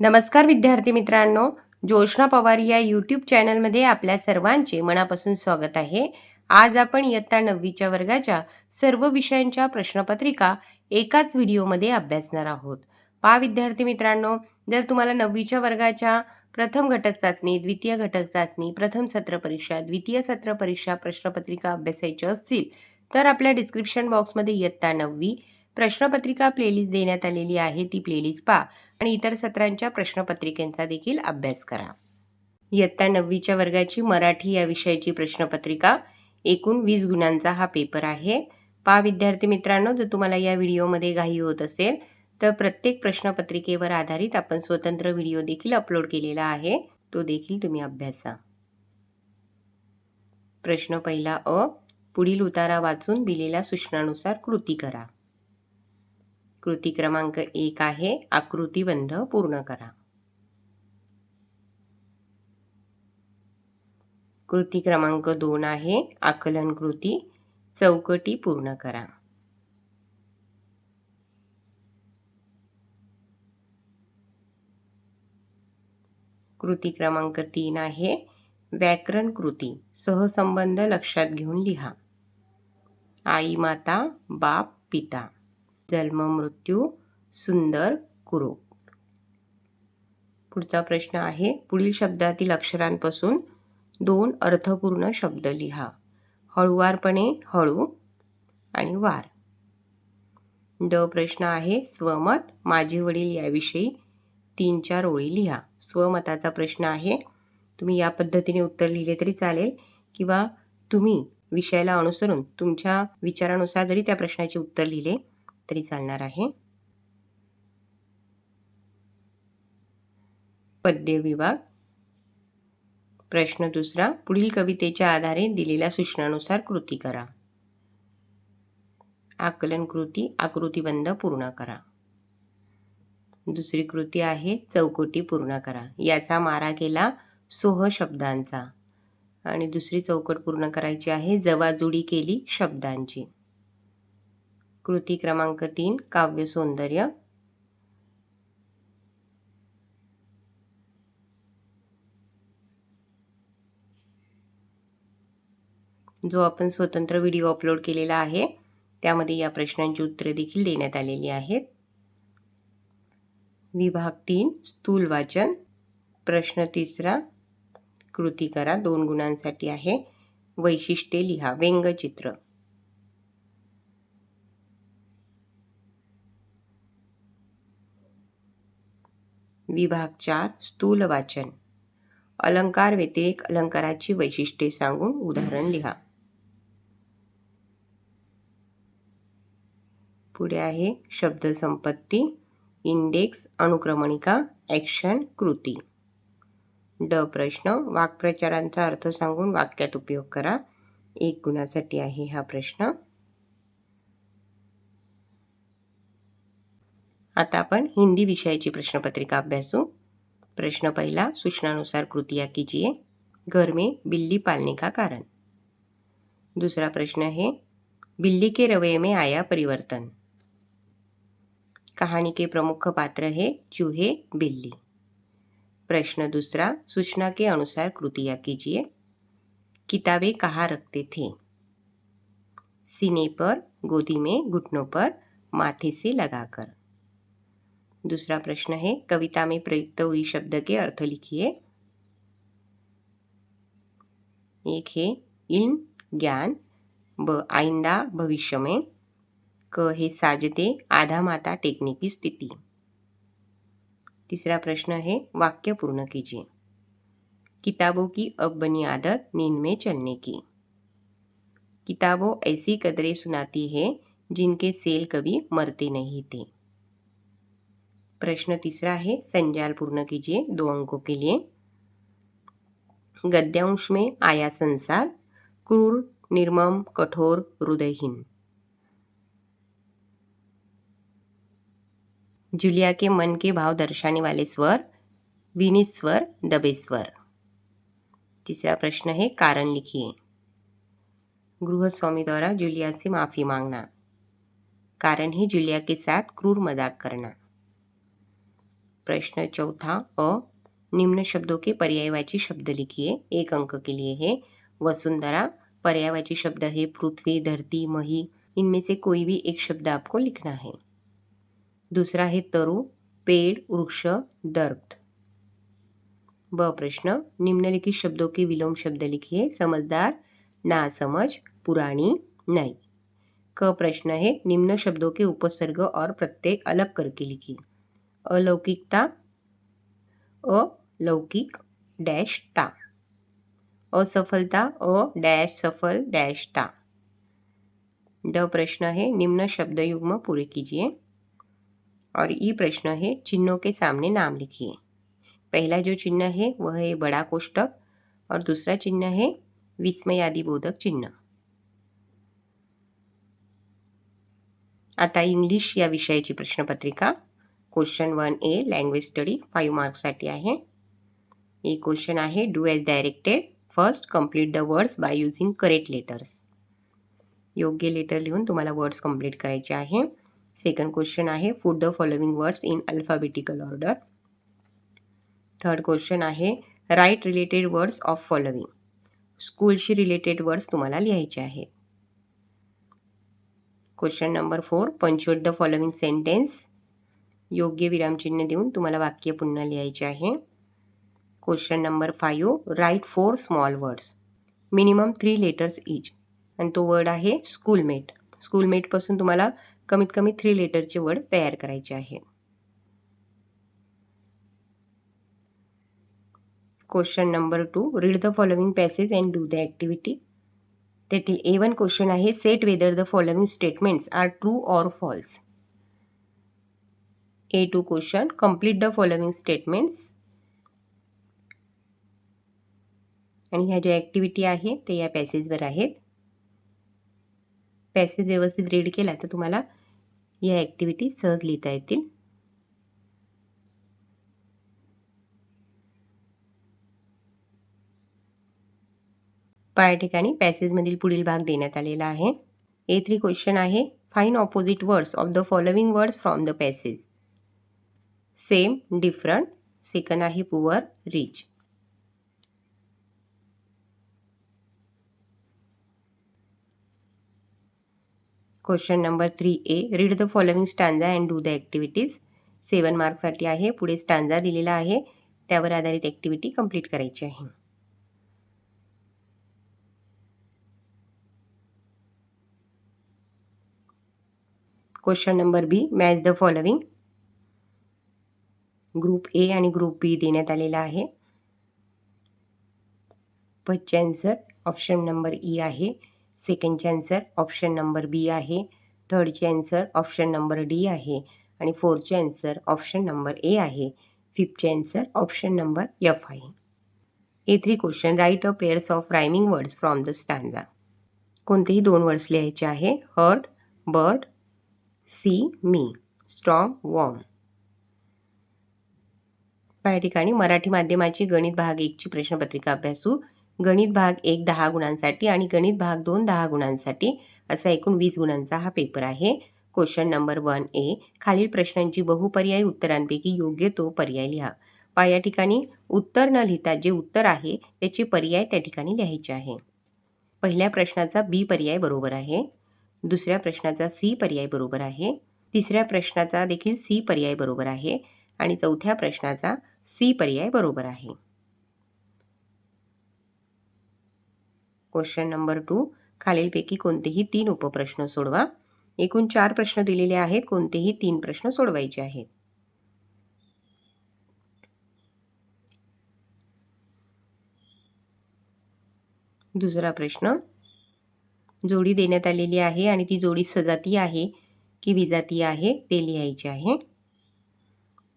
नमस्कार विद्यार्थी मित्रांनो जोशना पवार या यूट्यूब चॅनलमध्ये आपल्या सर्वांचे मनापासून स्वागत आहे. आज आपण इयत्ता नववीच्या वर्गाच्या सर्व विषयांच्या प्रश्नपत्रिका एकाच व्हिडिओमध्ये अभ्यासणार आहोत. पा विद्यार्थी मित्रांनो जर तुम्हाला नववीच्या वर्गाच्या प्रथम घटक चाचणी द्वितीय घटक चाचणी प्रथम सत्र परीक्षा द्वितीय सत्र परीक्षा प्रश्नपत्रिका अभ्यासायच्या असतील तर आपल्या डिस्क्रिप्शन बॉक्समध्ये इयत्ता नववी प्रश्नपत्रिका प्लेलिस्ट देण्यात आलेली आहे ती प्लेलिस्ट पहा. आणि इतर सत्रांच्या प्रश्नपत्रिकेचा देखील अभ्यास करा. इयत्ता नववीच्या वर्गाची मराठी या विषयाची प्रश्नपत्रिका एकूण वीस गुणांचा हा पेपर आहे. पहा विद्यार्थी मित्रांनो जर तुम्हाला या व्हिडिओमध्ये घाई होत असेल तर प्रत्येक प्रश्नपत्रिकेवर आधारित आपण स्वतंत्र व्हिडिओ देखील अपलोड केलेला आहे. तो देखील तुम्ही अभ्यासा. प्रश्न पहिला अ पुढील उतारा वाचून दिलेल्या सूचनानुसार कृती करा. कृती क्रमांक एक आहे. आकृतीबंध पूर्ण करा. कृती क्रमांक दोन आहे. आकलन कृती. चौकटी पूर्ण करा. कृती क्रमांक तीन आहे. व्याकरण कृती. सहसंबंध लक्षात घेऊन लिहा. आई माता बाप पिता. जन्म मृत्यू सुंदर कुरु पुढचा प्रश्न आहे. पुढील शब्दातील अक्षरांपासून दोन अर्थपूर्ण शब्द लिहा. हळुवारपणे हळू आणि वार. ड प्रश्न आहे. स्वमत माझे वडील याविषयी तीन चार ओळी लिहा. स्वमताचा प्रश्न आहे. तुम्ही या पद्धतीने उत्तर लिहिले तरी चालेल किंवा तुम्ही विषयाला अनुसरून तुमच्या विचारानुसार जरी त्या प्रश्नाचे उत्तर लिहिले तरी चालणार आहे. पद्य विभाग. प्रश्न दुसरा पुढील कवितेच्या आधारे दिलेल्या सूचनानुसार कृती करा. आकलन कृती आकृतीबंध पूर्ण करा. दुसरी कृती आहे चौकटी पूर्ण करा. याचा मारा केला सोह शब्दांचा. आणि दुसरी चौकट पूर्ण करायची आहे जवाजुडी केली शब्दांची. कृती क्रमांक तीन काव्य सौंदर्य. जो आपण स्वतंत्र व्हिडिओ अपलोड केलेला आहे त्यामध्ये या प्रश्नांची उत्तरे देखील देण्यात आलेली आहेत. विभाग तीन स्थूल वाचन. प्रश्न तिसरा कृती करा दोन गुणांसाठी आहे. वैशिष्ट्ये लिहा व्यंगचित्र. विभाग चार स्थूल वाचन अलंकार व्यतिरिक्त अलंकाराची वैशिष्ट्ये सांगून उदाहरण लिहा. पुढे आहे शब्दसंपत्ती इंडेक्स अनुक्रमणिका ॲक्शन कृती. ड प्रश्न वाक्प्रचारांचा अर्थ सांगून वाक्यात उपयोग करा. एक गुणासाठी आहे हा प्रश्न. आता आपण हिंदी विषयाची प्रश्नपत्रिका अभ्यासू. प्रश्न पहिला सूचनानुसार कृतिया कीजिए घर में बिल्ली पालने का कारण? दूसरा प्रश्न है बिल्ली के रवैये में आया परिवर्तन. कहानी के प्रमुख पात्र है चूहे बिल्ली. प्रश्न दूसरा सूचना के अनुसार कृतिया कीजिए किताबें कहाँ रखते थे? सीने पर गोदी में घुटनों पर माथे से लगाकर. दूसरा प्रश्न है, कविता में प्रयुक्त हुई शब्द के अर्थ लिखिए। एक है, इल्म, ज्ञान, ब, आइंदा, भविष्य में, क है, साजते, आधा माता टेकने की स्थिति। तीसरा प्रश्न है, वाक्य पूर्ण कीजिए। किताबों की अब बनी आदत नींद में चलने की। किताबों ऐसी कदरें सुनाती है, जिनके सेल कभी मरते नहीं थे। प्रश्न तीसरा है संजाल पूर्ण कीजिए दो अंकों के लिए। गद्यांश में आया संसार, क्रूर, निर्मम, कठोर, हृदयहीन। जुलिया के मन के भाव दर्शाने वाले स्वर, विनित स्वर, दबे स्वर। तीसरा प्रश्न है, कारण लिखिए। गृहस्वामी द्वारा जुलिया से माफ़ी मांगना। कारण है जुलिया के साथ क्रूर मज़ाक करना। प्रश्न चौथा अ, निम्न शब्दों के पर्यायवाची शब्द लिखिए। एक अंक के लिए है। वसुंधरा, पर्यायवाची शब्द है पृथ्वी, धरती, मही। इनमें से कोई भी एक शब्द आपको लिखना है। दूसरा है तरु, पेड़, वृक्ष, दर्द। ब प्रश्न, निम्नलिखित शब्दों के विलोम शब्द लिखिए। समझदार ना समझ पुरानी नई। क प्रश्न है, निम्न शब्दों के उपसर्ग और प्रत्यय अलग करके लिखिए। अलौकिकता अलौकिक डैशता असफलता अ डैश सफल डैश ता। ड प्रश्न है, निम्न शब्द युग्म पूरे कीजिए। और ई प्रश्न है, चिन्हों के सामने नाम लिखिए। पहला जो चिन्ह है, वह है बड़ा कोष्टक और दूसरा चिन्ह है, विस्मयादि बोधक चिन्ह। आता इंग्लिश या विषयाची प्रश्नपत्रिका। Question one A language study five मार्क्ससाठी आहे. ए क्वेश्चन आहे do as directed first complete the words by using correct letters योग्य लेटर लिहून तुम्हाला वर्ड्स कंप्लीट करायचे आहे. सेकंड क्वेश्चन आहे put the following words in alphabetical order third question आहे write related words of following स्कूलशी related words तुम्हाला लिहायचे आहे. Question number four punctuate the following sentence योग्य विरामचिन्ह देऊन तुम्हाला वाक्य पुन्हा लिहायचे आहे. Question number five write four small words minimum three letters each आणि तो वर्ड आहे स्कूलमेट स्कूलमेटपासून तुम्हाला कमीत कमी थ्री लेटरचे वर्ड तयार करायचे आहे. Question number two read the following passage and do the activity तेथील ए वन क्वेश्चन आहे state whether the following statements are true or false A two question complete the following statements आणि ह्या ज्या activity आहे ते या पॅसेजवर आहेत. Passage व्यवस्थित रीड केला तर तुम्हाला या ॲक्टिव्हिटी सहज लिहिता येतील. पा ठिकाणी पॅसेजमधील पुढील भाग देण्यात आलेला आहे. ए थ्री क्वेश्चन आहे. Find opposite words of the following words from the passage same different second आहे poor rich. Question number three A read the following stanza and do the activities seven मार्क्ससाठी आहे पुढे stanza दिलेला आहे त्यावर आधारित activity complete करायची आहे. Question number B match the following group A आणि ग्रुप बी देण्यात आलेला आहे. फर्स्टचे आन्सर ऑप्शन नंबर ई आहे. सेकंडचे आन्सर ऑप्शन नंबर बी आहे. थर्डचे आन्सर ऑप्शन नंबर डी आहे. आणि फोर्थचे आन्सर ऑप्शन नंबर ए आहे. फिफ्थचे आन्सर ऑप्शन नंबर एफ आहे. A three question write a pairs of rhyming words from the stanza कोणतेही दोन वर्ड्स लिहायचे आहे. Hurt bird sea me strong warm या ठिकाणी मराठी माध्यमाची गणित भाग एकची प्रश्नपत्रिका अभ्यासू. गणित भाग एक दहा गुणांसाठी आणि गणित भाग दोन दहा गुणांसाठी असा एकूण वीस गुणांचा हा पेपर आहे. क्वेश्चन नंबर वन ए खालील प्रश्नांची बहुपर्यायी उत्तरांपैकी योग्य तो पर्याय लिहा. पा या ठिकाणी उत्तर न लिहिता जे उत्तर आहे त्याचे पर्याय त्या ठिकाणी लिहायचे आहे. पहिल्या प्रश्नाचा बी पर्याय बरोबर आहे. दुसऱ्या प्रश्नाचा सी पर्याय बरोबर आहे. तिसऱ्या प्रश्नाचा देखील सी पर्याय बरोबर आहे. आणि चौथ्या प्रश्नाचा सी पर्याय बरोबर आहे. क्वेश्चन नंबर टू खालीलपैकी कोणतेही तीन उपप्रश्न सोडवा. एकूण चार प्रश्न दिलेले आहेत. कोणतेही तीन प्रश्न सोडवायचे आहेत. दुसरा प्रश्न. जोडी देण्यात आलेली आहे आणि ती जोडी सजाती आहे की विजाती आहे ते लिहायचे आहे.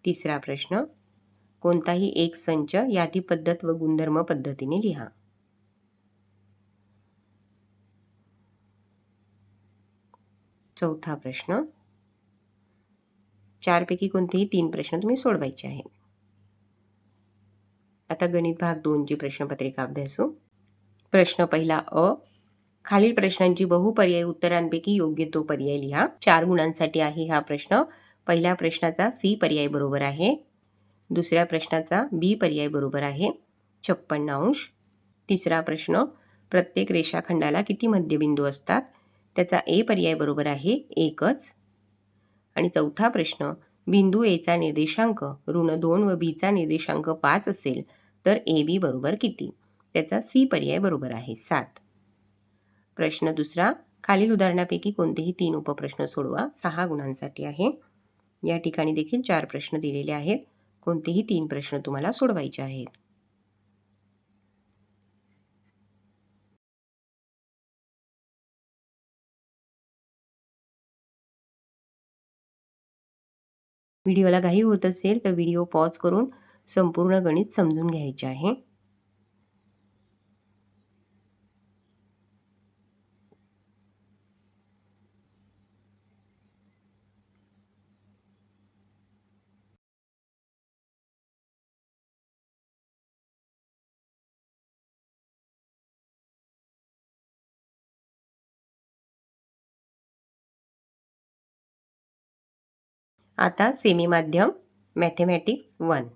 तिसरा प्रश्न. कोणताही एक संच यादी पद्धत व गुणधर्म पद्धतीने लिहा. चौथा प्रश्न. चारपैकी कोणतेही तीन प्रश्न तुम्ही सोडवायचे आहेत. आता गणित भाग दोनची प्रश्नपत्रिका अभ्यासू. प्रश्न पहिला अ. खालील प्रश्नांची बहुपर्यायी उत्तरांपैकी योग्य तो पर्याय लिहा. चार गुणांसाठी आहे हा प्रश्न. पहिल्या प्रश्नाचा सी पर्याय बरोबर आहे. दुसऱ्या प्रश्नाचा बी पर्याय बरोबर आहे. छप्पन्न अंश. तिसरा प्रश्न प्रत्येक रेषाखंडाला किती मध्यबिंदू असतात? त्याचा ए पर्याय बरोबर आहे एकच. आणि चौथा प्रश्न बिंदू एचा निर्देशांक ऋण दोन व बीचा निर्देशांक पाच असेल तर ए बी बरोबर किती? त्याचा सी पर्याय बरोबर आहे सात. प्रश्न दुसरा खालील उदाहरणापैकी कोणतेही तीन उपप्रश्न सोडवा सहा गुणांसाठी आहे. या ठिकाणी देखील चार प्रश्न दिलेले आहेत. कोणतेही तीन प्रश्न तुम्हाला सोडवायचे आहेत. व्हिडिओला काही होत असेल तर व्हिडिओ पॉज करून संपूर्ण गणित समजून घ्यायचे आहे. आता सेमी माध्यम mathematics one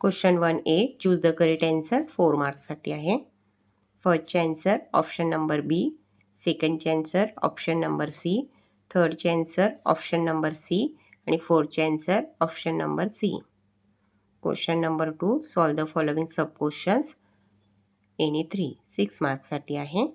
question one A choose the correct answer four मार्क्ससाठी आहे. फर्स्टचे ॲन्सर ऑप्शन नंबर बी सेकंडचे ॲन्सर ऑप्शन नंबर सी थर्डचे ॲन्सर ऑप्शन नंबर सी आणि फोर्थचे answer option number C question number two solve the following sub questions any three six मार्क्ससाठी आहे.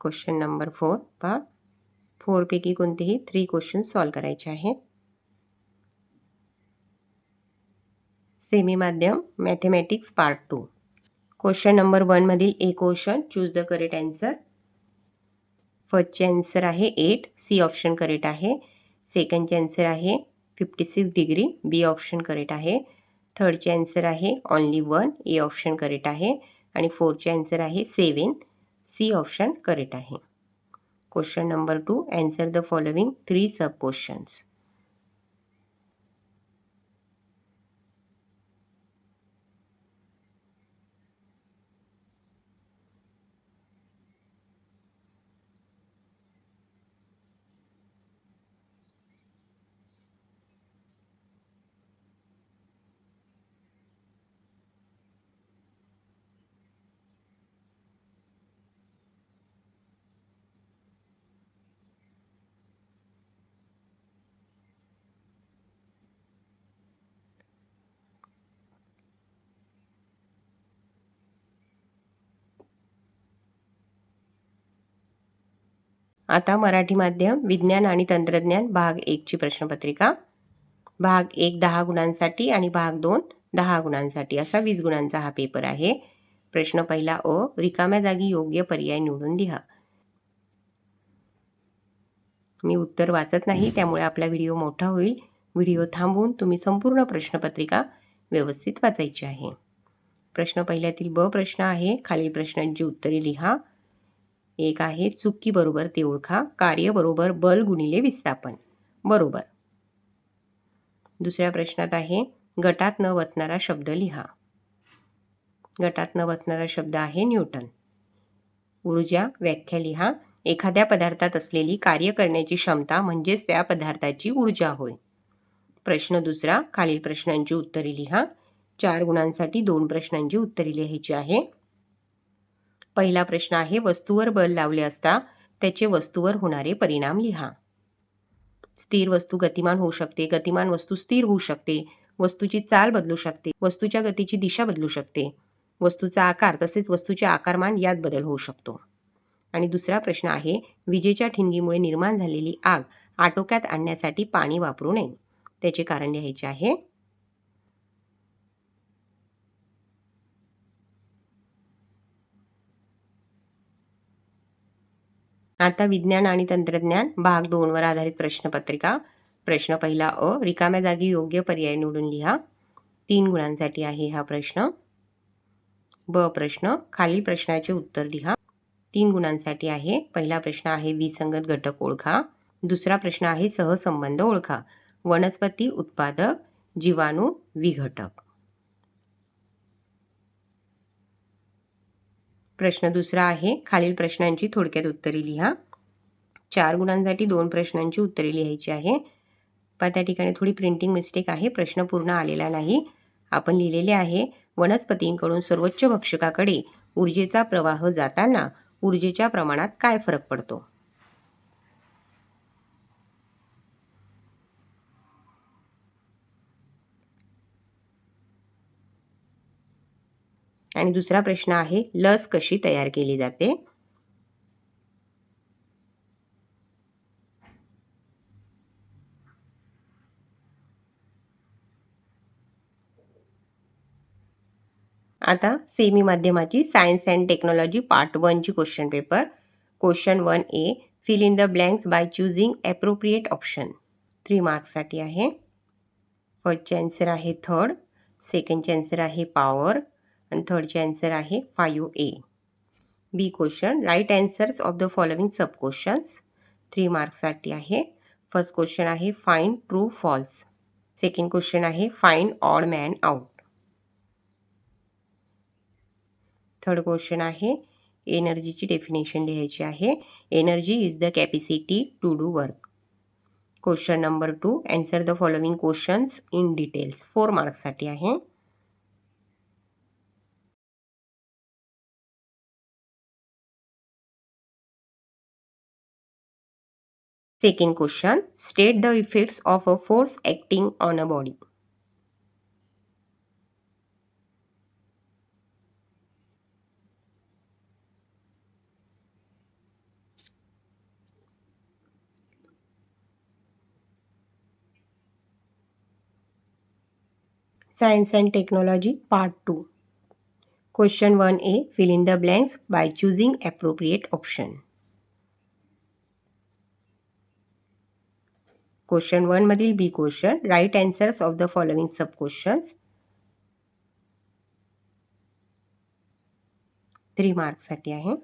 Question number four पहा. फोरपैकी कोणतेही three question solve करायचे आहेत. Semi माध्यम mathematics part two question number वनमधील A question choose the correct answer फर्स्टचे answer आहे eight C option correct आहे. सेकंडचे आन्सर आहे fifty six degree B option correct आहे थर्डचे आन्सर आहे only one A option correct आहे. आणि फोर्थचे आन्सर आहे सेवन सी ऑप्शन करेक्ट आहे. Question number two answer the following three sub questions आता मराठी माध्यम विज्ञान आणि तंत्रज्ञान भाग एकची प्रश्नपत्रिका. भाग एक दहा गुणांसाठी आणि भाग दोन दहा गुणांसाठी. असा वीस गुणांचा हा पेपर आहे. प्रश्न पहिला अ रिकाम्या जागी योग्य पर्याय निवडून लिहा. मी उत्तर वाचत नाही त्यामुळे आपला व्हिडिओ मोठा होईल. व्हिडिओ थांबवून तुम्ही संपूर्ण प्रश्नपत्रिका व्यवस्थित वाचायची आहे. प्रश्न पहिल्यातील ब प्रश्न आहे. खालील प्रश्नांची उत्तरे लिहा. एक आहे चुकी बरोबर ते ओळखा कार्य बरोबर बल गुणिले विस्थापन. बरोबर. दुसऱ्या प्रश्नात आहे गटात न वचणारा शब्द लिहा. गटात न वचणारा शब्द आहे न्यूटन. ऊर्जा व्याख्या लिहा. एखाद्या पदार्थात असलेली कार्य करण्याची क्षमता म्हणजेच त्या पदार्थाची ऊर्जा होय. प्रश्न दुसरा खालील प्रश्नांची उत्तरे लिहा. चार गुणांसाठी दोन प्रश्नांची उत्तरे लिहायची आहे. पहिला प्रश्न आहे वस्तूवर बल लावले असता त्याचे वस्तूवर होणारे परिणाम लिहा. स्थिर वस्तू गतिमान होऊ शकते. गतिमान वस्तू स्थिर होऊ शकते. वस्तूची चाल बदलू शकते. वस्तूच्या गतीची दिशा बदलू शकते. वस्तूचा आकार तसेच वस्तूचे आकारमान यात बदल होऊ शकतो. आणि दुसरा प्रश्न आहे विजेच्या ठिणगीमुळे निर्माण झालेली आग आटोक्यात आणण्यासाठी पाणी वापरू नये. त्याचे कारण लिहायचे आहे आता विज्ञान आणि तंत्रज्ञान भाग दोनवर आधारित प्रश्नपत्रिका. प्रश्न पहिला अ रिकाम्या जागी योग्य पर्याय निवडून लिहा. तीन गुणांसाठी आहे हा प्रश्न. ब प्रश्न खालील प्रश्नाचे उत्तर लिहा. तीन गुणांसाठी आहे. पहिला प्रश्न आहे विसंगत घटक ओळखा. दुसरा प्रश्न आहे सहसंबंध ओळखा. वनस्पती उत्पादक जीवाणू विघटक. प्रश्न दुसरा आहे. खालील प्रश्नांची थोडक्यात उत्तरे लिहा. चार गुणांसाठी दोन प्रश्नांची उत्तरे लिहायची आहे. पण त्या ठिकाणी थोडी प्रिंटिंग मिस्टेक आहे. प्रश्न पूर्ण आलेला नाही. आपण लिहिलेले आहे वनस्पतींकडून सर्वोच्च भक्षकाकडे ऊर्जेचा प्रवाह जाताना ऊर्जेच्या प्रमाणात काय फरक पडतो? आणि दुसरा प्रश्न आहे लस कशी तयार केली जाते? आता सेमी माध्यमाची सायन्स अँड टेक्नॉलॉजी पार्ट वनची question paper question one A fill in the blanks by choosing appropriate option three मार्क्ससाठी आहे. फर्स्टचे आन्सर आहे थर्ड सेकंडचे आन्सर आहे पॉवर आणि थर्डचे आन्सर आहे five A B question write answers of the following sub questions three मार्क्ससाठी आहे. First question आहे find true false second question आहे find odd man out third question आहे एनर्जीची डेफिनेशन लिहायची आहे. Energy is the capacity to do work question number two answer the following questions in details four मार्क्ससाठी आहे. Second question, state the effects of a force acting on a body. Science and Technology Part 2 Question 1a Fill in the blanks by choosing appropriate option. Question one मधील B question. Write answers of the following sub questions three मार्क्ससाठी आहे.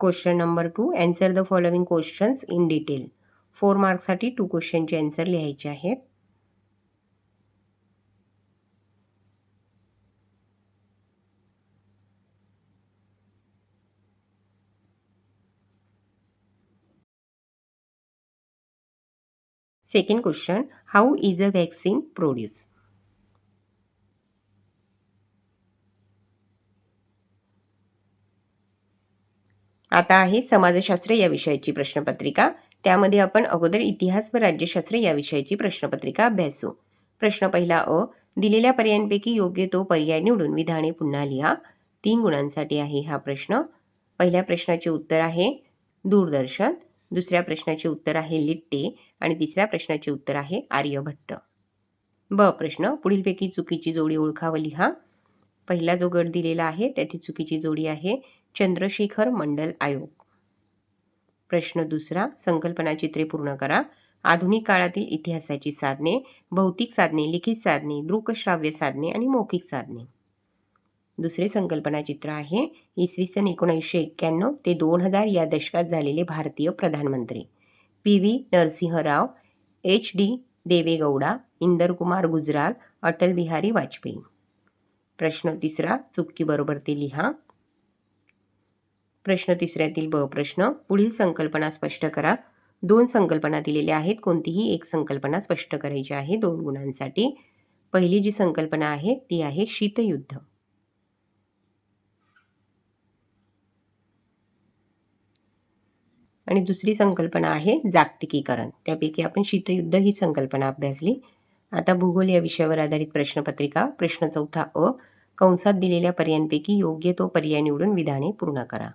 Question number two answer the following questions in detail four मार्क्ससाठी two क्वेश्चनचे answer लिहायचे आहेत. Second question, how is a vaccine produced? आता आहे समाजशास्त्र या विषयाची प्रश्नपत्रिका. त्यामध्ये आपण अगोदर इतिहास व राज्यशास्त्र या विषयाची प्रश्नपत्रिका अभ्यासू. प्रश्न पहिला अ दिलेल्या पर्यायांपैकी योग्य तो पर्याय निवडून विधाने पुन्हा लिहा. तीन गुणांसाठी आहे हा प्रश्न. पहिल्या प्रश्नाचे उत्तर आहे दूरदर्शन. दुसऱ्या प्रश्नाचे उत्तर आहे लिट्टे आणि तिसऱ्या प्रश्नाचे उत्तर आहे आर्यभट्ट. ब प्रश्न पुढीलपैकी चुकीची जोडी ओळखावं लिहा. पहिला जो गट दिलेला आहे त्याची चुकीची जोडी आहे चंद्रशेखर मंडल आयोग. प्रश्न दुसरा संकल्पना चित्रे पूर्ण करा. आधुनिक काळातील इतिहासाची साधने भौतिक साधने लिखित साधने दृकश्राव्य साधने आणि मौखिक साधने. दुसरे संकल्पना चित्र आहे. इसवी सन एकोणीसशे एक्क्याण्णव ते दोन हजार या दशकात झालेले भारतीय प्रधानमंत्री. P. V. Narasimha Rao H. D. Deve Gowda Inder Kumar Gujral Atal Bihari Vajpayee. प्रश्न तिसरा चुकी बरोबर ते लिहा. प्रश्न तिसऱ्यातील ब प्रश्न पुढील संकल्पना स्पष्ट करा. दोन संकल्पना दिलेल्या आहेत. कोणतीही एक संकल्पना स्पष्ट करायची आहे. दोन गुणांसाठी. पहिली जी संकल्पना आहे ती आहे शीतयुद्ध. आणि दुसरी संकल्पना आहे जागतिकीकरण. त्यापैकी आपण शीतयुद्ध ही संकल्पना अभ्यासली. आता भूगोल या विषयावर आधारित प्रश्नपत्रिका प्रश्न चौथा अ कंसात दिलेल्या पर्यायांपैकी योग्य तो पर्याय निवडून विधाने पूर्ण करा.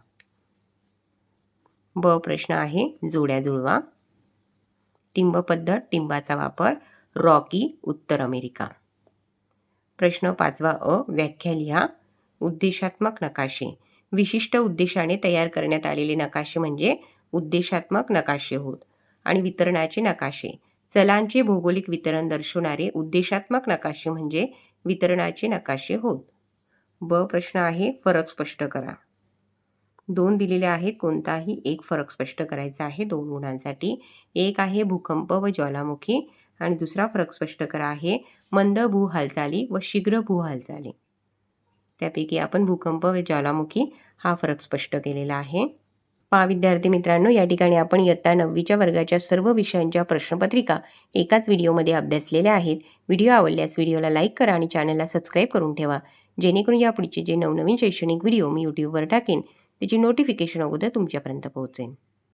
ब प्रश्न आहे जोड्या जुळवा. टिंब पद्धत टिंबाचा वापर रॉकी उत्तर अमेरिका. प्रश्न पाचवा अ व्याख्या लिहा. उद्देशात्मक नकाशे. विशिष्ट उद्देशाने तयार करण्यात आलेले नकाशे म्हणजे उद्देशात्मक नकाशे होत आणि वितरणाचे नकाशे. चलांचे भौगोलिक वितरण दर्शवणारे उद्देशात्मक नकाशे म्हणजे वितरणाचे नकाशे होत. ब प्रश्न आहे फरक स्पष्ट करा. दोन दिलेले आहेत कोणताही एक फरक स्पष्ट करायचा आहे. दोन गुणांसाठी एक आहे भूकंप व ज्वालामुखी आणि दुसरा फरक स्पष्ट करा आहे मंद भू हालचाली व शीघ्र भू हालचाली त्यापैकी आपण भूकंप व ज्वालामुखी हा फरक स्पष्ट केलेला आहे. पहा विद्यार्थी मित्रांनो या ठिकाणी आपण इयत्ता नववीच्या वर्गाच्या सर्व विषयांच्या प्रश्नपत्रिका एकाच व्हिडिओमध्ये अभ्यासलेल्या आहेत. व्हिडिओ आवडल्यास व्हिडिओला लाईक करा आणि चॅनलला सबस्क्राईब करून ठेवा. जेणेकरून यापुढचे जे नवनवीन शैक्षणिक व्हिडिओ मी यूट्यूबवर टाकेन त्याची नोटिफिकेशन अगोदर तुमच्यापर्यंत पोहोचेन.